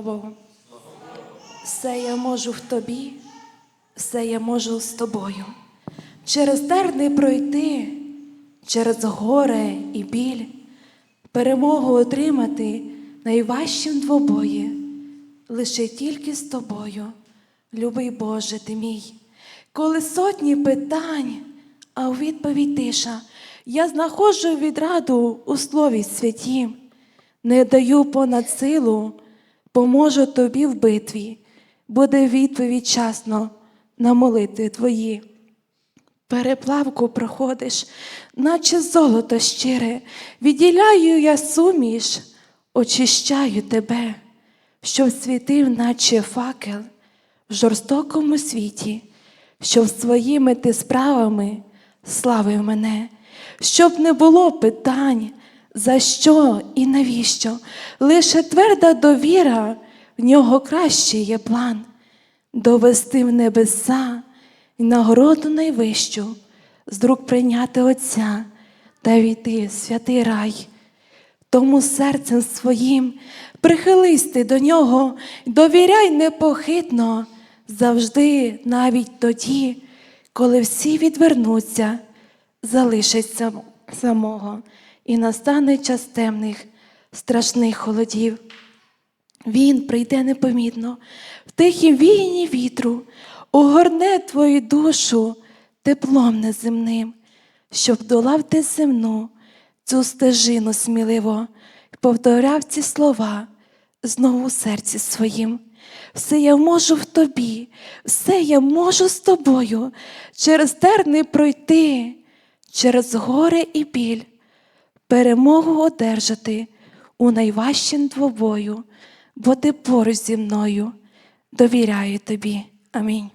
Богу. Все я можу в тобі, все я можу з тобою. Через терни пройти, через горе і біль, перемогу отримати найважчим двобої, лише тільки з тобою, любий Боже ти мій. Коли сотні питань, а у відповідь тиша, я знаходжу відраду у слові святім, не даю понад силу, поможу тобі в битві, буде відповідь часно на молитви твої. Переплавку проходиш, наче золото щире, відділяю я суміш, очищаю тебе, щоб світив, наче факел в жорстокому світі, щоб своїми ти справами славив мене, щоб не було питань, за що і навіщо, лише тверда довіра, в нього кращий є план. Довести в небеса і нагороду найвищу, з рук прийняти Отця та війти в святий рай. Тому серцем своїм прихились ти до нього, довіряй непохитно, завжди, навіть тоді, коли всі відвернуться, залишиться самого, і настане час темних, страшних холодів. Він прийде непомітно, в тихім війні вітру, огорне твою душу теплом неземним, щоб долав ти земну, цю стежину сміливо, і повторяв ці слова знову у серці своїм. Все я можу в тобі, все я можу з тобою, через терни пройти, через горе і біль, перемогу одержати у найважчим двобою, бо ти поруч зі мною. Довіряю тобі. Амінь.